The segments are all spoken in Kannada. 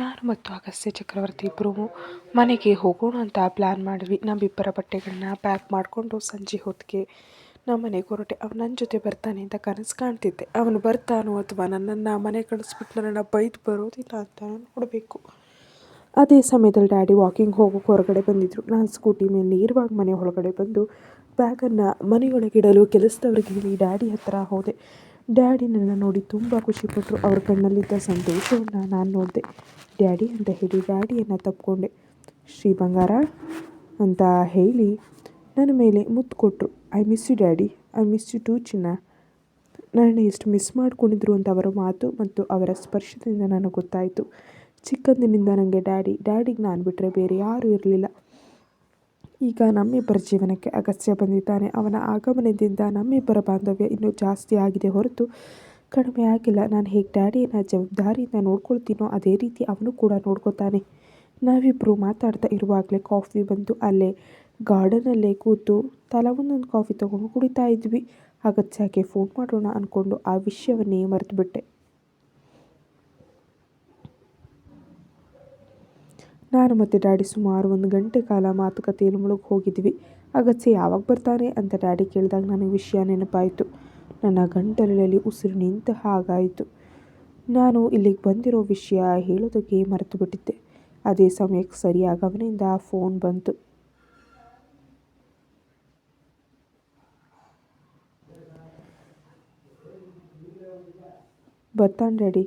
ನಾನು ಮತ್ತು ಅಗಸ್ತ್ಯ ಚಕ್ರವರ್ತಿ ಇಬ್ಬರು ಮನೆಗೆ ಹೋಗೋಣ ಅಂತ ಪ್ಲ್ಯಾನ್ ಮಾಡಿದ್ವಿ. ನಮ್ಮಿಬ್ಬರ ಬಟ್ಟೆಗಳನ್ನ ಪ್ಯಾಕ್ ಮಾಡಿಕೊಂಡು ಸಂಜೆ ಹೊತ್ತಿಗೆ ನಮ್ಮ ಮನೆಗೆ ಹೊರಟೆ. ಅವ್ನು ನನ್ನ ಜೊತೆ ಬರ್ತಾನೆ ಅಂತ ಕನಸು ಕಾಣ್ತಿದ್ದೆ. ಅವನು ಬರ್ತಾನೋ ಅಥವಾ ನನ್ನನ್ನು ಮನೆ ಕಳಿಸ್ಬಿಟ್ಟು ನನ್ನನ್ನು ಬೈದು ಬರೋದಿಲ್ಲ ಅಂತ ನೋಡಬೇಕು. ಅದೇ ಸಮಯದಲ್ಲಿ ಡ್ಯಾಡಿ ವಾಕಿಂಗ್ ಹೋಗೋಕೆ ಹೊರಗಡೆ ಬಂದಿದ್ದರು ನಾನು ಸ್ಕೂಟಿ ಮೇಲೆ ನೇರವಾಗಿ ಮನೆ ಒಳಗಡೆ ಬಂದು ಬ್ಯಾಗನ್ನು ಮನೆಯೊಳಗಿಡಲು ಕೆಲಸದವ್ರಿಗೆ ಹೇಳಿ ಡ್ಯಾಡಿ ಹತ್ತಿರ ಹೋದೆ. ಡ್ಯಾಡಿ ನನ್ನ ನೋಡಿ ತುಂಬ ಖುಷಿಪಟ್ಟರು ಅವ್ರ ಕಣ್ಣಲ್ಲಿದ್ದ ಸಂತೋಷವನ್ನು ನಾನು ನೋಡಿದೆ. ಡ್ಯಾಡಿ, ಅಂತ ಹೇಳಿ ಡ್ಯಾಡಿಯನ್ನು ತಪ್ಪಿಕೊಂಡೆ ಶ್ರೀ ಬಂಗಾರ, ಅಂತ ಹೇಳಿ ನನ್ನ ಮೇಲೆ ಮುತ್ತು ಕೊಟ್ಟರು I miss you daddy, I miss you too ಚಿನ್ನ. ನನ್ನ ಎಷ್ಟು ಮಿಸ್ ಮಾಡ್ಕೊಂಡಿದ್ರು ಅಂತ ಅವರ ಮಾತು ಮತ್ತು ಅವರ ಸ್ಪರ್ಶದಿಂದ ನನಗೆ ಗೊತ್ತಾಯಿತು. ಚಿಕ್ಕಂದಿನಿಂದ ನನಗೆ ಡ್ಯಾಡಿ, ಡ್ಯಾಡಿಗೆ ನಾನು ಬಿಟ್ಟರೆ ಬೇರೆ ಯಾರೂ ಇರಲಿಲ್ಲ. ಈಗ ನಮ್ಮಿಬ್ಬರ ಜೀವನಕ್ಕೆ ಅಗತ್ಯ ಬಂದಿದ್ದಾನೆ. ಅವನ ಆಗಮನದಿಂದ ನಮ್ಮಿಬ್ಬರ ಬಾಂಧವ್ಯ ಇನ್ನೂ ಜಾಸ್ತಿ ಆಗಿದೆ ಹೊರತು ಕಡಿಮೆ ಆಗಿಲ್ಲ. ನಾನು ಹೇಗೆ ಡ್ಯಾಡಿಯನ್ನು ಜವಾಬ್ದಾರಿಯಿಂದ ನೋಡ್ಕೊಳ್ತೀನೋ ಅದೇ ರೀತಿ ಅವನು ಕೂಡ ನೋಡ್ಕೊತಾನೆ ನಾವಿಬ್ಬರು ಮಾತಾಡ್ತಾ ಇರುವಾಗಲೇ ಕಾಫಿ ಬಂದು ಅಲ್ಲೇ ಗಾರ್ಡನಲ್ಲೇ ಕೂತು ತಲಾ ಒಂದೊಂದು ಕಾಫಿ ತೊಗೊಂಡು ಕುಡಿತಾ ಇದ್ವಿ. ಅಗತ್ಯಕ್ಕೆ ಫೋನ್ ಮಾಡೋಣ ಅಂದ್ಕೊಂಡು ಆ ವಿಷಯವನ್ನೇ ಮರೆತುಬಿಟ್ಟೆ. ನಾನು ಮತ್ತು ಡ್ಯಾಡಿ ಸುಮಾರು ಒಂದು ಗಂಟೆ ಕಾಲ ಮಾತುಕತೆಯಲ್ಲಿ ಮುಳುಗಿ ಹೋಗಿದ್ವಿ. ಅಗತ್ಯ ಯಾವಾಗ ಬರ್ತಾನೆ ಅಂತ ಡ್ಯಾಡಿ ಕೇಳಿದಾಗ ನನಗೆ ವಿಷಯ ನೆನಪಾಯಿತು. ನನ್ನ ಗಂಟಲಲ್ಲಿ ಉಸಿರು ನಿಂತ ಹಾಗಾಯಿತು. ನಾನು ಇಲ್ಲಿಗೆ ಬಂದಿರೋ ವಿಷಯ ಹೇಳೋದಕ್ಕೆ ಮರೆತು ಬಿಟ್ಟಿದ್ದೆ. ಅದೇ ಸಮಯಕ್ಕೆ ಸರಿಯಾಗಿ ಅವನಿಂದ ಫೋನ್ ಬಂತು. ಬರ್ತಾನೆ ಡ್ಯಾಡಿ.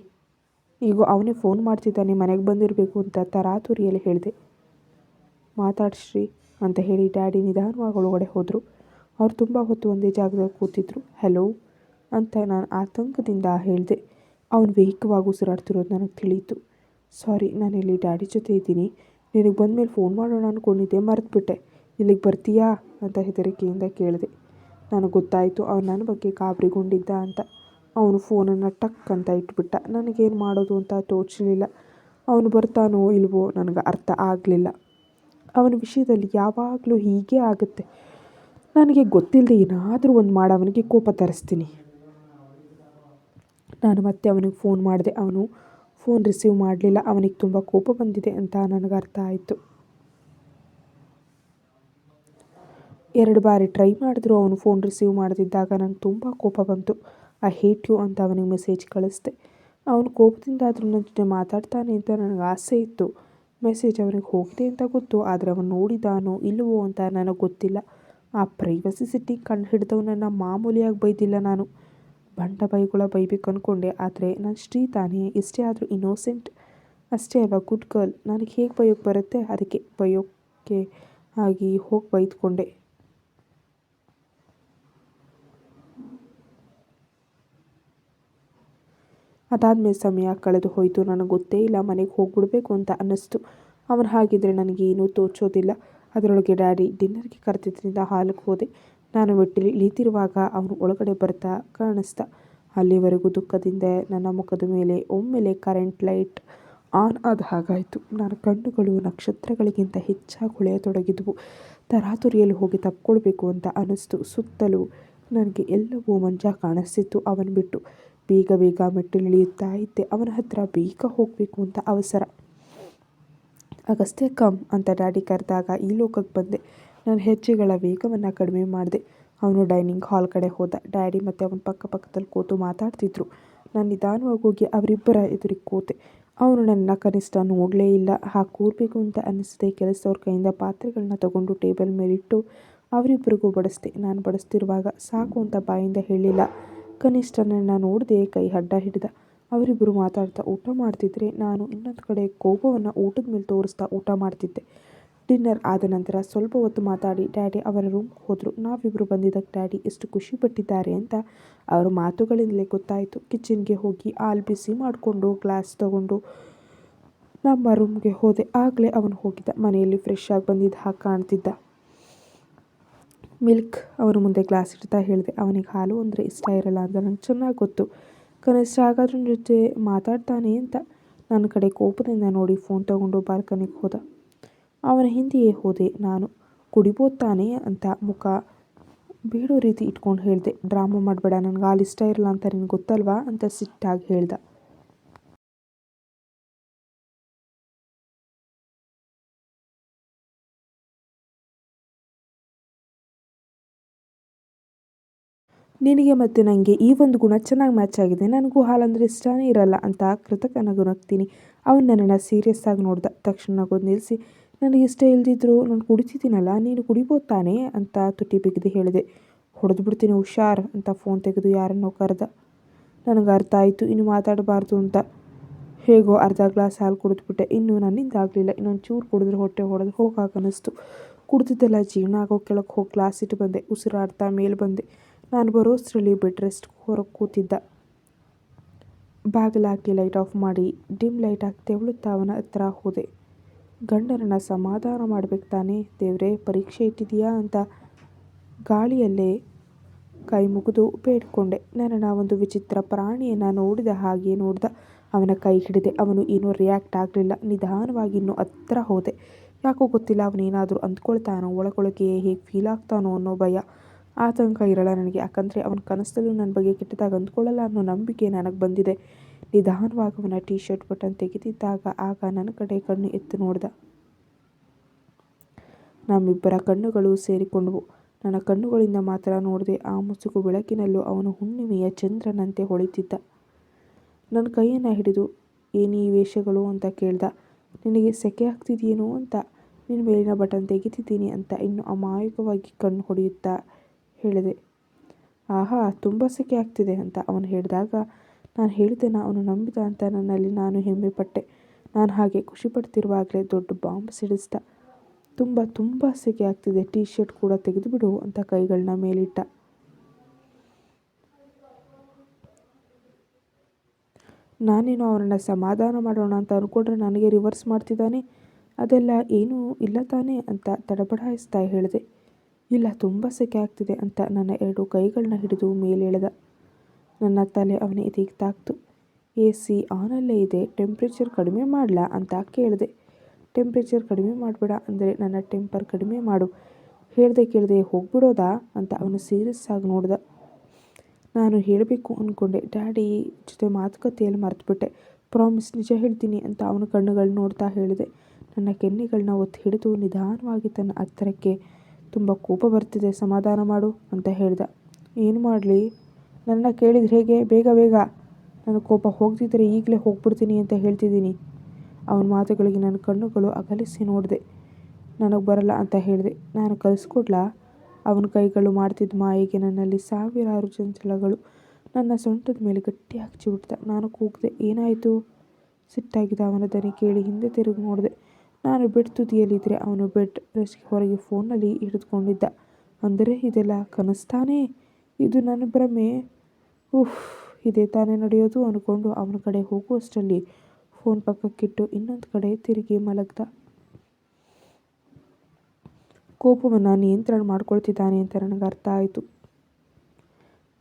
ಈಗ ಅವನೇ ಫೋನ್ ಮಾಡ್ತಿದ್ದಾನೆ ಮನೆಗೆ ಬಂದಿರಬೇಕು ಅಂತ ತರಾತುರಿಯಲ್ಲಿ ಹೇಳಿದೆ. ಮಾತಾಡ್ಶ್ರೀ ಅಂತ ಹೇಳಿ ಡ್ಯಾಡಿ ನಿಧಾನವಾಗಿ ಒಳಗಡೆ ಹೋದರು. ಅವ್ರು ತುಂಬ ಹೊತ್ತು ಒಂದೇ ಜಾಗದಲ್ಲಿ ಕೂತಿದ್ರು. ಹಲೋ ಅಂತ ನಾನು ಆತಂಕದಿಂದ ಹೇಳಿದೆ. ಅವನು ವೇಗವಾಗಿ ಉಸಿರಾಡ್ತಿರೋದು ನನಗೆ ತಿಳಿಯಿತು. ಸಾರಿ ನಾನು ಇಲ್ಲಿ ಡ್ಯಾಡಿ ಜೊತೆ ಇದ್ದೀನಿ. ನಿನಗೆ ಬಂದಮೇಲೆ ಫೋನ್ ಮಾಡೋಣ ಅಂದ್ಕೊಂಡಿದ್ದೆ ಮರೆತುಬಿಟ್ಟೆ. ಇಲ್ಲಿಗೆ ಬರ್ತೀಯಾ? ಅಂತ ಹೆದರಿಕೆಯಿಂದ ಕೇಳಿದೆ. ನನಗೆ ಗೊತ್ತಾಯಿತು, ಅವನು ನನ್ನ ಬಗ್ಗೆ ಗಾಬರಿಗೊಂಡಿದ್ದ ಅಂತ. ಅವನು ಫೋನನ್ನು ಟಕ್ ಅಂತ ಇಟ್ಬಿಟ್ಟ. ನನಗೇನು ಮಾಡೋದು ಅಂತ ತೋಚಲಿಲ್ಲ. ಅವನು ಬರ್ತಾನೋ ಇಲ್ವೋ ನನಗೆ ಅರ್ಥ ಆಗಲಿಲ್ಲ. ಅವನ ವಿಷಯದಲ್ಲಿ ಯಾವಾಗಲೂ ಹೀಗೆ ಆಗುತ್ತೆ. ನನಗೆ ಗೊತ್ತಿಲ್ಲದೆ ಏನಾದರೂ ಒಂದು ಮಾಡಿ, ಅವನಿಗೆ ಕೋಪ ತರಿಸ್ತೀನಿ. ನಾನು ಮತ್ತೆ ಅವನಿಗೆ ಫೋನ್ ಮಾಡಿದೆ. ಅವನು ಫೋನ್ ರಿಸೀವ್ ಮಾಡಲಿಲ್ಲ. ಅವನಿಗೆ ತುಂಬ ಕೋಪ ಬಂದಿದೆ ಅಂತ ನನಗೆ ಅರ್ಥ ಆಯಿತು. ಎರಡು ಬಾರಿ ಟ್ರೈ ಮಾಡಿದ್ರು, ಅವನು ಫೋನ್ ರಿಸೀವ್ ಮಾಡದಿದ್ದಾಗ ನನಗೆ ತುಂಬ ಕೋಪ ಬಂತು. ಐ ಹೇಟ್ ಯು ಅಂತ ಅವನಿಗೆ ಮೆಸೇಜ್ ಕಳಿಸ್ದೆ. ಅವನು ಕೋಪದಿಂದ ಆದರೂ ನನ್ನ ಜೊತೆ ಮಾತಾಡ್ತಾನೆ ಅಂತ ನನಗೆ ಆಸೆ ಇತ್ತು. ಮೆಸೇಜ್ ಅವನಿಗೆ ಹೋಗಿದೆ ಅಂತ ಗೊತ್ತು, ಆದರೆ ಅವನು ನೋಡಿದಾನೋ ಇಲ್ಲವೋ ಅಂತ ನನಗೆ ಗೊತ್ತಿಲ್ಲ. ಆ ಪ್ರೈವಸಿ ಸಿಟ್ಟಿಂಗ್ ಕಂಡು ಹಿಡಿದವನನ್ನು ಮಾಮೂಲಿಯಾಗಿ ಬೈದಿಲ್ಲ ನಾನು. ಬಂಡ ಬೈಗಳ ಬೈಬೇಕು ಅಂದ್ಕೊಂಡೆ ಆದರೆ ನಾನು ಶ್ರೀ ತಾನೇ ಎಷ್ಟೇ ಆದರೂ ಇನ್ನೋಸೆಂಟ್ ಅಷ್ಟೇ ಅಲ್ವಾ ಗುಡ್ ಗರ್ಲ್ ನನಗೆ ಹೇಗೆ ಬೈಯೋಕ್ಕೆ ಬರುತ್ತೆ? ಅದಕ್ಕೆ ಬೈಯೋಕ್ಕೆ ಆಗಿ ಹೋಗಿ ಬೈದ್ಕೊಂಡೆ. ಅದಾದಮೇಲೆ ಸಮಯ ಕಳೆದು ಹೋಯಿತು. ನನಗೆ ಗೊತ್ತೇ ಇಲ್ಲ ಮನೆಗೆ ಹೋಗಿಬಿಡ್ಬೇಕು ಅಂತ ಅನ್ನಿಸ್ತು. ಅವನು ಹಾಗಿದ್ರೆ ನನಗೇನೂ ತೋಚೋದಿಲ್ಲ. ಅದರೊಳಗೆ ಡ್ಯಾಡಿ ಡಿನ್ನರ್ಗೆ ಕರೆದಿದ್ದರಿಂದ ಹಾಲಿಗೆ ಹೋದೆ. ನಾನು ಮೆಟ್ಟಿಲು ಇಳಿತಿರುವಾಗ ಅವನು ಒಳಗಡೆ ಬರ್ತಾ ಕಾಣಿಸ್ದ ಅಲ್ಲಿವರೆಗೂ ದುಃಖದಿಂದ ನನ್ನ ಮುಖದ ಮೇಲೆ ಒಮ್ಮೆಲೆ ಕರೆಂಟ್ ಲೈಟ್ ಆನ್ ಆದ ಹಾಗಾಯಿತು. ನನ್ನ ಕಣ್ಣುಗಳು ನಕ್ಷತ್ರಗಳಿಗಿಂತ ಹೆಚ್ಚಾಗಿ ಹೊಳೆಯತೊಡಗಿದ್ವು. ತರಾತುರಿಯಲ್ಲಿ ಹೋಗಿ ತಪ್ಕೊಳ್ಬೇಕು ಅಂತ ಅನ್ನಿಸ್ತು. ಸುತ್ತಲೂ ನನಗೆ ಎಲ್ಲವೂ ಮಂಜ ಕಾಣಿಸ್ತಿತ್ತು ಅವನು ಬಿಟ್ಟು. ಬೇಗ ಬೇಗ ಮೆಟ್ಟಿಲಿಳಿಯುತ್ತಾ ಇದ್ದೆ ಅವನ ಹತ್ರ ಬೇಗ ಹೋಗಬೇಕು ಅಂತ ಅವಸರ. ಅಗಸ್ತ್ಯ, ಕಮ್ ಅಂತ ಡ್ಯಾಡಿ ಕರೆದಾಗ ಈ ಲೋಕಕ್ಕೆ ಬಂದೆ. ನಾನು ಹೆಜ್ಜೆಗಳ ವೇಗವನ್ನು ಕಡಿಮೆ ಮಾಡಿದೆ. ಅವನು ಡೈನಿಂಗ್ ಹಾಲ್ ಕಡೆ ಹೋದ. ಡ್ಯಾಡಿ ಮತ್ತು ಅವನ ಪಕ್ಕ ಪಕ್ಕದಲ್ಲಿ ಕೂತು ಮಾತಾಡ್ತಿದ್ರು. ನಾನು ನಿಧಾನವಾಗಿ ಹೋಗಿ ಅವರಿಬ್ಬರ ಎದುರಿಗೆ ಕೂತೆ. ಅವನು ನನ್ನ ಕನಿಷ್ಠ ನೋಡಲೇ ಇಲ್ಲ. ಹಾಗೆ ಕೂರಬೇಕು ಅಂತ ಅನ್ನಿಸಿದೆ. ಕೆಲಸದವ್ರ ಕೈಯಿಂದ ಪಾತ್ರೆಗಳನ್ನ ತಗೊಂಡು ಟೇಬಲ್ ಮೇಲಿಟ್ಟು ಅವರಿಬ್ಬರಿಗೂ ಬಡಿಸ್ದೆ. ನಾನು ಬಡಿಸ್ತಿರುವಾಗ ಸಾಕು ಅಂತ ಬಾಯಿಂದ ಹೇಳಿಲ್ಲ. ಕನಿಷ್ಠ ನನ್ನ ನೋಡದೆ ಕೈ ಅಡ್ಡ ಹಿಡಿದ. ಅವರಿಬ್ಬರು ಮಾತಾಡ್ತಾ ಊಟ ಮಾಡ್ತಿದ್ರೆ ನಾನು ಇನ್ನೊಂದು ಕಡೆ ಕೋಪವನ್ನು ಊಟದ ಮೇಲೆ ತೋರಿಸ್ತಾ ಊಟ ಮಾಡ್ತಿದ್ದೆ. ಡಿನ್ನರ್ ಆದ ನಂತರ ಸ್ವಲ್ಪ ಹೊತ್ತು ಮಾತಾಡಿ, ಡ್ಯಾಡಿ, ಅವರ ರೂಮ್ಗೆ ಹೋದರು. ನಾವಿಬ್ಬರು ಬಂದಿದ್ದಕ್ಕೆ ಡ್ಯಾಡಿ ಎಷ್ಟು ಖುಷಿ ಪಟ್ಟಿದ್ದಾರೆ ಅಂತ ಅವರ ಮಾತುಗಳಿಂದಲೇ ಗೊತ್ತಾಯಿತು. ಕಿಚನ್ಗೆ ಹೋಗಿ ಹಾಲು ಬಿಸಿ ಮಾಡಿಕೊಂಡು ಗ್ಲಾಸ್ ತಗೊಂಡು ನಮ್ಮ ರೂಮ್ಗೆ ಹೋದೆ. ಆಗಲೇ ಅವನು ಹೋಗಿದ್ದ. ಮನೆಯಲ್ಲಿ ಫ್ರೆಶ್ ಆಗಿ ಬಂದಿದ್ದ ಹಾಗೆ ಕಾಣ್ತಿದ್ದ. ಮಿಲ್ಕ್ ಅವನ ಮುಂದೆ ಗ್ಲಾಸ್ ಇಡ್ತಾ ಹೇಳಿದೆ. ಅವನಿಗೆ ಹಾಲು ಅಂದರೆ ಇಷ್ಟ ಇರಲ್ಲ ಅಂತ ನಂಗೆ ಚೆನ್ನಾಗಿ ಗೊತ್ತು. ಕನಿಷ್ಠ ಹಾಗಾದ್ರ ಜೊತೆ ಮಾತಾಡ್ತಾನೆ ಅಂತ ನನ್ನ ಕಡೆ ಕೋಪದಿಂದ ನೋಡಿ ಫೋನ್ ತಗೊಂಡು ಬಾಲ್ಕನಿಗೆ ಹೋದ. ಅವನ ಹಿಂದೆಯೇ ಹೋದೆ. ನಾನು ಕುಡಿಬೋದು ಅಂತ ಮುಖ ಬೇಡೋ ರೀತಿ ಇಟ್ಕೊಂಡು ಹೇಳಿದೆ. ಡ್ರಾಮಾ ಮಾಡಬೇಡ, ನನಗೆ ಹಾಲು ಇಷ್ಟ ಇರಲ್ಲ ಅಂತ ನಿನಗೆ ಗೊತ್ತಲ್ವಾ? ಅಂತ ಸಿಟ್ಟಾಗಿ ಹೇಳ್ದ. ನಿನಗೆ ಮತ್ತು ನನಗೆ ಈ ಒಂದು ಗುಣ ಚೆನ್ನಾಗಿ ಮ್ಯಾಚ್ ಆಗಿದೆ. ನನಗೂ ಹಾಲಂದರೆ ಇಷ್ಟನೇ ಇರಲ್ಲ ಅಂತ ಕೃತಕ ನಗು ನಗ್ತೀನಿ. ಅವನು ನನ್ನನ್ನು ಸೀರಿಯಸ್ ಆಗಿ ನೋಡ್ದ. ತಕ್ಷಣ ನಗೋದು ನಿಲ್ಲಿಸಿ ನನಗೆ ಇಷ್ಟ ಇಲ್ದಿದ್ರು ನಾನು ಕುಡಿತಿದ್ದೀನಲ್ಲ, ನೀನು ಕುಡಿಬೋದು ತಾನೇ? ಅಂತ ತುಟಿ ಬಿಗಿದು ಹೇಳಿದೆ. ಹೊಡೆದು ಬಿಡ್ತೀನಿ ಹುಷಾರ್, ಅಂತ ಫೋನ್ ತೆಗೆದು ಯಾರನ್ನೋ ಕರೆದ. ನನಗೆ ಅರ್ಥ ಆಯಿತು, ಇನ್ನು ಮಾತಾಡಬಾರ್ದು, ಅಂತ. ಹೇಗೋ ಅರ್ಧ ಗ್ಲಾಸ್ ಹಾಲು ಕುಡಿದ್ಬಿಟ್ಟೆ ಇನ್ನು ನನ್ನಿಂದ ಆಗಲಿಲ್ಲ, ಇನ್ನೊಂದು ಚೂರು ಕುಡಿದ್ರೆ ಹೊಟ್ಟೆ ಹೊಡೆದು ಹೋಗಾಕ ಅನ್ನಿಸ್ತು ಕುಡ್ದಿದ್ದೆಲ್ಲ ಜೀರ್ಣ ಆಗೋ ಕೆಳಗೆ ಹೋಗಿ ಗ್ಲಾಸ್ ಇಟ್ಟು ಬಂದೆ. ಉಸಿರಾಡ್ತಾ ಮೇಲೆ ಬಂದೆ. ನಾನು ಬರೋಷ್ಟರಲ್ಲಿ ಬೆಡ್ ರೆಸ್ಟ್ ಹೊರಗೆ ಕೂತಿದ್ದ. ಬಾಗಿಲಾಕಿ ಲೈಟ್ ಆಫ್ ಮಾಡಿ ಡಿಮ್ ಲೈಟ್ ಹಾಕಿ ಅವನ ಹತ್ರ ಹೋದೆ. ಗಂಡನನ್ನು ಸಮಾಧಾನ ಮಾಡ್ಬೇಕು ತಾನೇ? ದೇವರೇ, ಪರೀಕ್ಷೆ ಇಟ್ಟಿದೀಯಾ ಅಂತ ಗಾಳಿಯಲ್ಲೇ ಕೈ ಮುಗಿದು ಬೇಡ್ಕೊಂಡೆ. ನನ್ನ ಒಂದು ವಿಚಿತ್ರ ಪ್ರಾಣಿಯನ್ನು ನೋಡಿದ ಹಾಗೆ ನೋಡ್ದ. ಅವನ ಕೈ ಹಿಡಿದೆ. ಅವನು ಏನೂ ರಿಯಾಕ್ಟ್ ಆಗಲಿಲ್ಲ. ನಿಧಾನವಾಗಿ ಇನ್ನೂ ಹತ್ರ ಹೋದೆ. ಯಾಕೋ ಗೊತ್ತಿಲ್ಲ, ಅವನೇನಾದರೂ ಅಂದ್ಕೊಳ್ತಾನೋ, ಒಳಗೊಳಗೆ ಹೇಗೆ ಫೀಲ್ ಆಗ್ತಾನೋ ಅನ್ನೋ ಭಯ. ಆತಂಕ ಇರಲ್ಲ ನನಗೆ. ಯಾಕಂದರೆ ಅವನ ಕನಸಲ್ಲೂ ನನ್ನ ಬಗ್ಗೆ ಕೆಟ್ಟದಾಗ ಅಂದ್ಕೊಳ್ಳಲ್ಲ ಅನ್ನೋ ನಂಬಿಕೆ ನನಗೆ ಬಂದಿದೆ. ನಿಧಾನವಾಗಿ ಅವನ ಟೀ ಶರ್ಟ್ ಬಟನ್ ತೆಗೆದಿದ್ದಾಗ ಆಗ ನನ್ನ ಕಡೆ ಕಣ್ಣು ಎತ್ತು ನೋಡ್ದ. ನಮ್ಮಿಬ್ಬರ ಕಣ್ಣುಗಳು ಸೇರಿಕೊಂಡವು. ನನ್ನ ಕಣ್ಣುಗಳಿಂದ ಮಾತ್ರ ನೋಡಿದೆ ಆ ಮುಸುಕು ಬೆಳಕಿನಲ್ಲೂ ಅವನು ಹುಣ್ಣಿಮೆಯ ಚಂದ್ರನಂತೆ ಹೊಳಿತಿದ್ದ ನನ್ನ ಕೈಯನ್ನು ಹಿಡಿದು, ಏನೀ ವೇಷಗಳು ಅಂತ ಕೇಳ್ದ. ನಿನಗೆ ಸೆಕೆ ಆಗ್ತಿದೆಯೇನೋ ಅಂತ, ನಿನ್ನ ಮೇಲಿನ ಬಟನ್ ತೆಗಿತಿದ್ದೀನಿ ಅಂತ ಇನ್ನು ಅಮಾಯಕವಾಗಿ ಕಣ್ಣು ಹೊಡೆಯುತ್ತಾ ಹೇಳಿದೆ. ಆಹಾ, ತುಂಬ ಸೆಕೆ ಆಗ್ತಿದೆ ಅಂತ ಅವನು ಹೇಳಿದಾಗ, ನಾನು ಹೇಳಿದ್ದೆನ ಅವನು ನಂಬಿದ ಅಂತ ನನ್ನಲ್ಲಿ ನಾನು ಹೆಮ್ಮೆ ಪಟ್ಟೆ ನಾನು ಹಾಗೆ ಖುಷಿ ಪಡ್ತಿರುವಾಗಲೇ ದೊಡ್ಡ ಬಾಂಬ್ ಸಿಡಿಸ್ದ. ತುಂಬ ತುಂಬ ಸೆಕೆ ಆಗ್ತಿದೆ ಟೀ ಶರ್ಟ್ ಕೂಡ ತೆಗೆದುಬಿಡು ಅಂತ ಕೈಗಳನ್ನ ಮೇಲಿಟ್ಟ. ನಾನೇನು ಅವನನ್ನ ಸಮಾಧಾನ ಮಾಡೋಣ ಅಂತ ಅಂದ್ಕೊಂಡ್ರೆ ನನಗೆ ರಿವರ್ಸ್ ಮಾಡ್ತಿದ್ದಾನೆ? ಅದೆಲ್ಲ ಏನೂ ಇಲ್ಲ ತಾನೇ ಅಂತ ತಡಬಡಾಯಿಸ್ತಾ ಹೇಳಿದೆ. ಇಲ್ಲ, ತುಂಬ ಸೆಕೆ ಆಗ್ತಿದೆ ಅಂತ ನನ್ನ ಎರಡು ಕೈಗಳನ್ನ ಹಿಡಿದು ಮೇಲೆಳೆದ. ನನ್ನ ತಲೆ ಅವನ ಎದೆಗೆ ತಾಕ್ತು ಎ ಸಿ ಆನಲ್ಲೇ ಇದೆ, ಟೆಂಪ್ರೇಚರ್ ಕಡಿಮೆ ಮಾಡಲಾ ಅಂತ ಕೇಳಿದೆ. ಟೆಂಪ್ರೇಚರ್ ಕಡಿಮೆ ಮಾಡಬೇಡ ಅಂದರೆ ನನ್ನ ಟೆಂಪರ್ ಕಡಿಮೆ ಮಾಡು. ಹೇಳ್ದೆ ಕೇಳದೆ, ಹೋಗ್ಬಿಡೋದಾ ಅಂತ ಅವನು ಸೀರಿಯಸ್ ಆಗಿ ನೋಡ್ದ. ನಾನು ಹೇಳಬೇಕು ಅಂದ್ಕೊಂಡೆ ಡ್ಯಾಡಿ ಜೊತೆ ಮಾತುಕತೆಯಲ್ಲಿ ಮರೆತುಬಿಟ್ಟೆ. ಪ್ರಾಮಿಸ್ ನಿಜ ಹೇಳ್ತೀನಿ ಅಂತ ಅವನ ಕಣ್ಣುಗಳು ನೋಡ್ತಾ ಹೇಳಿದೆ. ನನ್ನ ಕೆನ್ನೆಗಳನ್ನ ಒತ್ತಿ ಹಿಡಿದು ನಿಧಾನವಾಗಿ ತನ್ನ ಹತ್ತಿರಕ್ಕೆ ತುಂಬ ಕೋಪ ಬರ್ತಿದೆ, ಸಮಾಧಾನ ಮಾಡು ಅಂತ ಹೇಳಿದ. ಏನು ಮಾಡಲಿ? ನನ್ನ ಕೇಳಿದರೆ ಹೇಗೆ? ಬೇಗ ಬೇಗ. ನನ್ನ ಕೋಪ ಹೋಗ್ತಿದ್ರೆ ಈಗಲೇ ಹೋಗ್ಬಿಡ್ತೀನಿ ಅಂತ ಹೇಳ್ತಿದ್ದೀನಿ. ಅವನ ಮಾತುಗಳಿಗೆ ನನ್ನ ಕಣ್ಣುಗಳು ಅಗಲಿಸಿ ನೋಡಿದೆ. ನನಗೆ ಬರಲ್ಲ ಅಂತ ಹೇಳಿದೆ. ನಾನು ಕಲಿಸ್ಕೊಡ್ಲಾ? ಅವನ ಕೈಗಳು ಮಾಡ್ತಿದ್ದ ಮಾಯಿಗೆ ನನ್ನಲ್ಲಿ ಸಾವಿರಾರು ಚಂಚಲಗಳು ನನ್ನ ಸೊಂಟದ ಮೇಲೆ ಗಟ್ಟಿಯಾಗಿ ಚಿವುಟ್ದ ನಾನು ಕೂಗ್ದೆ, ಏನಾಯಿತು? ಸಿಟ್ಟಾಗಿದ್ದ ಅವನ ದನಿ ಕೇಳಿ ಹಿಂದೆ ತಿರುಗಿ ನೋಡಿದೆ. ನಾನು ಬೆಡ್ ತುದಿಯಲ್ಲಿದ್ದರೆ ಅವನು ಬೆಡ್ ರೆಸ್ಟ್ ಹೊರಗೆ ಫೋನಲ್ಲಿ ಹಿಡಿದುಕೊಂಡಿದ್ದ. ಅಂದರೆ ಇದೆಲ್ಲ ಕನಸ್ತಾನೇ? ಇದು ನನ್ನ ಭ್ರಮೆ. ಉಫ್, ಇದೇ ತಾನೇ ನಡೆಯೋದು ಅಂದ್ಕೊಂಡು ಅವನ ಕಡೆ ಹೋಗುವಷ್ಟರಲ್ಲಿ ಫೋನ್ ಪಕ್ಕಕ್ಕಿಟ್ಟು ಇನ್ನೊಂದು ಕಡೆ ತಿರುಗಿ ಮಲಗ್ದ. ಕೋಪವನ್ನು ನಿಯಂತ್ರಣ ಮಾಡ್ಕೊಳ್ತಿದ್ದಾನೆ ಅಂತ ನನಗೆ ಅರ್ಥ ಆಯಿತು.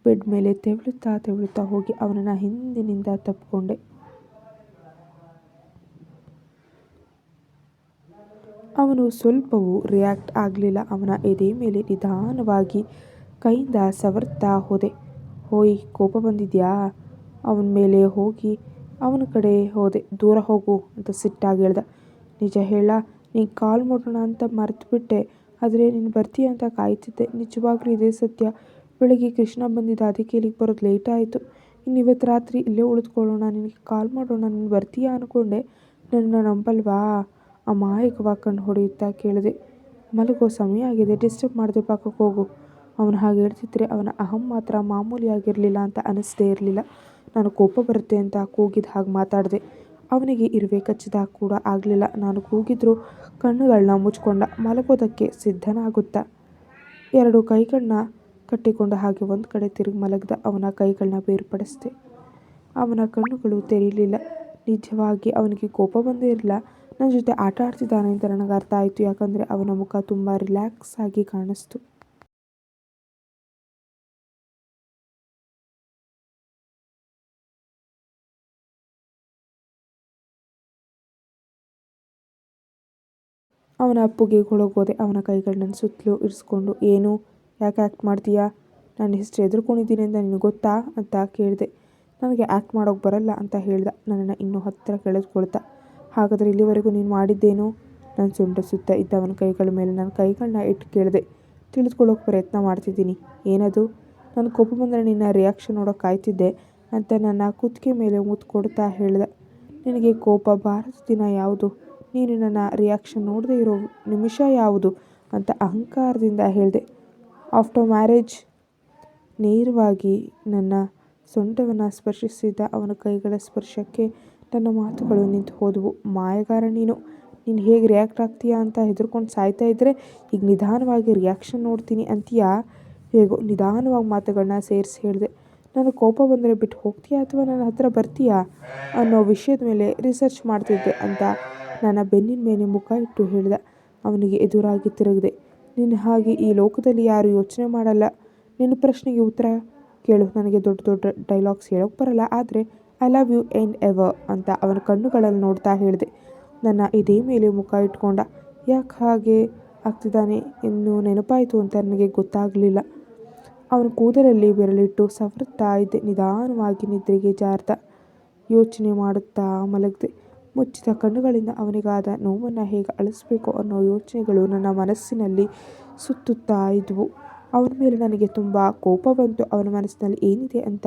ಬೆಡ್ ಮೇಲೆ ತೆವಳುತ್ತಾ ತೆವಳುತ್ತಾ ಹೋಗಿ ಅವನನ್ನು ಹಿಂದಿನಿಂದ ತಪ್ಪಿಕೊಂಡೆ. ಅವನು ಸ್ವಲ್ಪವೂ ರಿಯಾಕ್ಟ್ ಆಗಲಿಲ್ಲ. ಅವನ ಎದೆ ಮೇಲೆ ನಿಧಾನವಾಗಿ ಕೈಯಿಂದ ಸವರ್ತಾ ಹೋದೆ. ಹೋಯ್, ಕೋಪ ಬಂದಿದ್ಯಾ? ಅವನ ಮೇಲೆ ಹೋಗಿ ಅವನ ಕಡೆ ಹೋದೆ. ದೂರ ಹೋಗು ಅಂತ ಸಿಟ್ಟಾಗಿ ಹೇಳ್ದ. ನಿಜ ಹೇಳ, ನೀನು ಕಾಲ್ ಮಾಡೋಣ ಅಂತ ಮರೆತುಬಿಟ್ಟೆ. ಆದರೆ ನೀನು ಬರ್ತೀಯ ಅಂತ ಕಾಯ್ತಿದ್ದೆ. ನಿಜವಾಗ್ಲೂ ಇದೇ ಸತ್ಯ. ಬೆಳಗ್ಗೆ ಕೃಷ್ಣ ಬಂದಿದ್ದ ಅದಕ್ಕೆ ಇಲ್ಲಿಗೆ ಬರೋದು ಲೇಟ್ ಆಯಿತು. ಇನ್ನು ಇವತ್ತು ರಾತ್ರಿ ಇಲ್ಲೇ ಉಳಿದುಕೊಳ್ಳೋಣ. ನಿನಗೆ ಕಾಲ್ ಮಾಡೋಣ ನೀನು ಬರ್ತೀಯಾ ಅಂದ್ಕೊಂಡೆ ನನ್ನ ನಂಬಲ್ವಾ? ಅಮಾಯಕವಾಗಿ ಕಣ್ಣು ಹೊಡೆಯುತ್ತಾ ಕೇಳಿದೆ. ಮಲಗೋ ಸಮಯ ಆಗಿದೆ. ಡಿಸ್ಟರ್ಬ್ ಮಾಡದೆ ಪಾಕಕ್ಕೆ ಹೋಗು. ಅವನು ಹಾಗೆ ಹೇಳ್ತಿದ್ರೆ ಅವನ ಅಹಂ ಮಾತ್ರ ಮಾಮೂಲಿಯಾಗಿರಲಿಲ್ಲ ಅಂತ ಅನ್ನಿಸದೇ ಇರಲಿಲ್ಲ. ನಾನು ಕೋಪ ಬರುತ್ತೆ ಅಂತ ಕೂಗಿದ ಹಾಗೆ ಮಾತಾಡಿದೆ. ಅವನಿಗೆ ಇರುವೆ ಕಚ್ಚಿದ ಕೂಡ ಆಗಲಿಲ್ಲ. ನಾನು ಕೂಗಿದ್ರು ಕಣ್ಣುಗಳನ್ನ ಮುಚ್ಕೊಂಡ. ಮಲಗೋದಕ್ಕೆ ಸಿದ್ಧನಾಗುತ್ತಾ? ಎರಡು ಕೈಗಳನ್ನ ಕಟ್ಟಿಕೊಂಡ ಹಾಗೆ ಒಂದು ಕಡೆ ತಿರುಗಿ ಮಲಗಿದ ಅವನ ಕೈಗಳನ್ನ ಬೇರ್ಪಡಿಸಿದೆ. ಅವನ ಕಣ್ಣುಗಳು ತೆರೀಲಿಲ್ಲ. ನಿಜವಾಗಿ ಅವನಿಗೆ ಕೋಪ ಬಂದೇ ಇರಲಿಲ್ಲ. ನನ್ನ ಜೊತೆ ಆಟ ಆಡ್ತಿದ್ದಾನೆ ಅಂತ ನನಗೆ ಅರ್ಥ ಆಯಿತು. ಯಾಕಂದರೆ ಅವನ ಮುಖ ತುಂಬ ರಿಲ್ಯಾಕ್ಸ್ ಆಗಿ ಕಾಣಿಸ್ತು. ಅವನ ಅಪ್ಪುಗೆ ಒಳಗೋದೆ ಅವನ ಕೈಗಳು ನನ್ನ ಸುತ್ತಲೂ ಇರಿಸ್ಕೊಂಡು, ಏನು? ಯಾಕೆ ಆ್ಯಕ್ಟ್ ಮಾಡ್ತೀಯಾ? ನಾನು ಎಷ್ಟು ಎದುರ್ಕೊಂಡಿದ್ದೀನಿ ಅಂತ ನಿನಗೆ ಗೊತ್ತಾ? ಅಂತ ಕೇಳಿದೆ. ನನಗೆ ಆ್ಯಕ್ಟ್ ಮಾಡೋಕ್ಕೆ ಬರಲ್ಲ ಅಂತ ಹೇಳ್ದ. ನನ್ನನ್ನು ಇನ್ನೂ ಹತ್ತಿರ ಕೆಳೆದುಕೊಳ್ತಾ ಹಾಗಾದರೆ ಇಲ್ಲಿವರೆಗೂ ನೀನು ಮಾಡಿದ್ದೇನು? ನನ್ನ ಸೊಂಟ ಸುತ್ತ ಇದ್ದ ಅವನ ಕೈಗಳ ಮೇಲೆ ನನ್ನ ಕೈಗಳನ್ನ ಇಟ್ಟು ಕೇಳಿದೆ. ತಿಳಿದುಕೊಳ್ಳೋಕೆ ಪ್ರಯತ್ನ ಮಾಡ್ತಿದ್ದೀನಿ. ಏನದು? ನನ್ನ ಕೋಪ ಬಂದರೆ ನಿನ್ನ ರಿಯಾಕ್ಷನ್ ನೋಡೋಕೆ ಕಾಯ್ತಿದ್ದೆ. ಅಂತ ನನ್ನ ಕುತ್ತಿಗೆ ಮೇಲೆ ಮುತ್ತು ಕೊಡ್ತಾ ಹೇಳ್ದ. ನಿನಗೆ ಕೋಪ ಬಾರದ ದಿನ ಯಾವುದು? ನೀನು ನನ್ನ ರಿಯಾಕ್ಷನ್ ನೋಡದೇ ಇರೋ ನಿಮಿಷ ಯಾವುದು? ಅಂತ ಅಹಂಕಾರದಿಂದ ಹೇಳಿದೆ. ಆಫ್ಟರ್ ಮ್ಯಾರೇಜ್ ನೇರವಾಗಿ ನನ್ನ ಸೊಂಟವನ್ನು ಸ್ಪರ್ಶಿಸಿದ ಅವನ ಕೈಗಳ ಸ್ಪರ್ಶಕ್ಕೆ ನನ್ನ ಮಾತುಗಳು ನಿಂತು ಹೋದವು. ಮಾಯಗಾರ ನೀನು ನೀನು ಹೇಗೆ ರಿಯಾಕ್ಟ್ ಆಗ್ತೀಯಾ ಅಂತ ಹೆದರ್ಕೊಂಡು ಸಾಯ್ತಾ ಇದ್ದರೆ ಈಗ ನಿಧಾನವಾಗಿ ರಿಯಾಕ್ಷನ್ ನೋಡ್ತೀನಿ ಅಂತೀಯಾ? ಹೇಗೋ, ನಿಧಾನವಾಗಿ ಮಾತುಗಳನ್ನ ಸೇರಿಸಿ ಹೇಳಿದೆ. ನನಗೆ ಕೋಪ ಬಂದರೆ ಬಿಟ್ಟು ಹೋಗ್ತೀಯಾ ಅಥವಾ ನನ್ನ ಹತ್ರ ಬರ್ತೀಯಾ ಅನ್ನೋ ವಿಷಯದ ಮೇಲೆ ರಿಸರ್ಚ್ ಮಾಡ್ತಿದ್ದೆ ಅಂತ ನನ್ನ ಬೆನ್ನಿನ ಮೇಲೆ ಮುಖ ಇಟ್ಟು ಹೇಳಿದ. ಅವನಿಗೆ ಎದುರಾಗಿ ತಿರುಗಿದೆ. ನಿನ್ನ ಹಾಗೆ ಈ ಲೋಕದಲ್ಲಿ ಯಾರು ಯೋಚನೆ ಮಾಡಲ್ಲ? ನಿನ್ನ ಪ್ರಶ್ನೆಗೆ ಉತ್ತರ ಕೇಳು. ನನಗೆ ದೊಡ್ಡ ದೊಡ್ಡ ಡೈಲಾಗ್ಸ್ ಹೇಳೋಕ್ಕೆ ಬರಲ್ಲ. ಆದರೆ I love you and ever ಅಂತ ಅವನ ಕಣ್ಣುಗಳಲ್ಲಿ ನೋಡ್ತಾ ಹೇಳಿದೆ. ನನ್ನ ಇದೇ ಮೇಲೆ ಮುಖ ಇಟ್ಕೊಂಡ, ಯಾಕೆ ಹಾಗೆ ಆಗ್ತಿದ್ದಾನೆ? ಇನ್ನು ನೆನಪಾಯಿತು ಅಂತ ನನಗೆ ಗೊತ್ತಾಗಲಿಲ್ಲ. ಅವನ ಕೂದಲಲ್ಲಿ ಬೆರಳಿಟ್ಟು ಸವರುತ್ತಾ ಇದ್ದೆ, ನಿಧಾನವಾಗಿ ನಿದ್ರೆಗೆ ಜಾರ್ದ. ಯೋಚನೆ ಮಾಡುತ್ತಾ ಮಲಗಿದೆ. ಮುಚ್ಚಿದ ಕಣ್ಣುಗಳಿಂದ ಅವನಿಗಾದ ನೋವನ್ನು ಹೇಗೆ ಅಳಿಸ್ಬೇಕು ಅನ್ನೋ ಯೋಚನೆಗಳು ನನ್ನ ಮನಸ್ಸಿನಲ್ಲಿ ಸುತ್ತುತ್ತಾ ಇದ್ವು. ಅವನ ಮೇಲೆ ನನಗೆ ತುಂಬ ಕೋಪ ಬಂತು ಅವನ ಮನಸ್ಸಿನಲ್ಲಿ ಏನಿದೆ ಅಂತ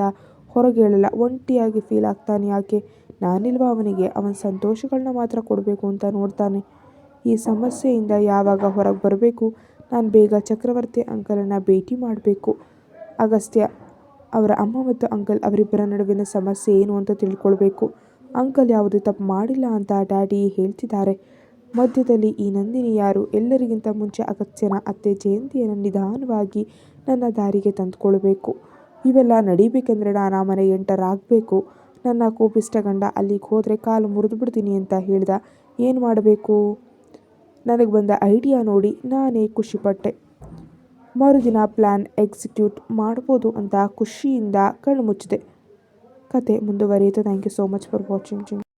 ಹೊರಗೆ ಹೇಳಲ್ಲ ಒಂಟಿಯಾಗಿ ಫೀಲ್ ಆಗ್ತಾನೆ. ಯಾಕೆ? ನಾನಿಲ್ವ ಅವನಿಗೆ? ಅವನ ಸಂತೋಷಗಳನ್ನ ಮಾತ್ರ ಕೊಡಬೇಕು ಅಂತ ನೋಡ್ತಾನೆ. ಈ ಸಮಸ್ಯೆಯಿಂದ ಯಾವಾಗ ಹೊರಗೆ ಬರಬೇಕು? ನಾನು ಬೇಗ ಚಕ್ರವರ್ತಿ ಅಂಕಲನ್ನು ಭೇಟಿ ಮಾಡಬೇಕು. ಅಗಸ್ತ್ಯ, ಅವರ ಅಮ್ಮ ಮತ್ತು ಅಂಕಲ್ ಅವರಿಬ್ಬರ ನಡುವಿನ ಸಮಸ್ಯೆ ಏನು ಅಂತ ತಿಳ್ಕೊಳ್ಬೇಕು. ಅಂಕಲ್ ಯಾವುದೇ ತಪ್ಪು ಮಾಡಿಲ್ಲ ಅಂತ ಡ್ಯಾಡಿ ಹೇಳ್ತಿದ್ದಾರೆ. ಮಧ್ಯದಲ್ಲಿ ಈ ನಂದಿನಿ ಯಾರು? ಎಲ್ಲರಿಗಿಂತ ಮುಂಚೆ ಅಗಸ್ತ್ಯನ ಅತ್ತೆ ಜಯಂತಿಯನ್ನು ನಿಧಾನವಾಗಿ ನನ್ನ ದಾರಿಗೆ ತಂದುಕೊಳ್ಬೇಕು. ಇವೆಲ್ಲ ನಡಿಬೇಕೆಂದರೆ ನಾನು ಆ ಮನೆ ಎಂಟರಾಗಬೇಕು ನನ್ನ ಕೋಪಿಷ್ಟ ಗಂಡ ಅಲ್ಲಿಗೆ ಹೋದರೆ ಕಾಲು ಮುರಿದು ಬಿಡ್ತೀನಿ ಅಂತ ಹೇಳಿದ. ಏನು ಮಾಡಬೇಕು? ನನಗೆ ಬಂದ ಐಡಿಯಾ ನೋಡಿ ನಾನೇ ಖುಷಿಪಟ್ಟೆ. ಮರುದಿನ ಪ್ಲ್ಯಾನ್ ಎಕ್ಸಿಕ್ಯೂಟ್ ಮಾಡ್ಬೋದು ಅಂತ ಖುಷಿಯಿಂದ ಕಣ್ಣು ಮುಚ್ಚಿದೆ. ಕತೆ ಮುಂದುವರಿಯುತ್ತೆ. Thank you so much for watching.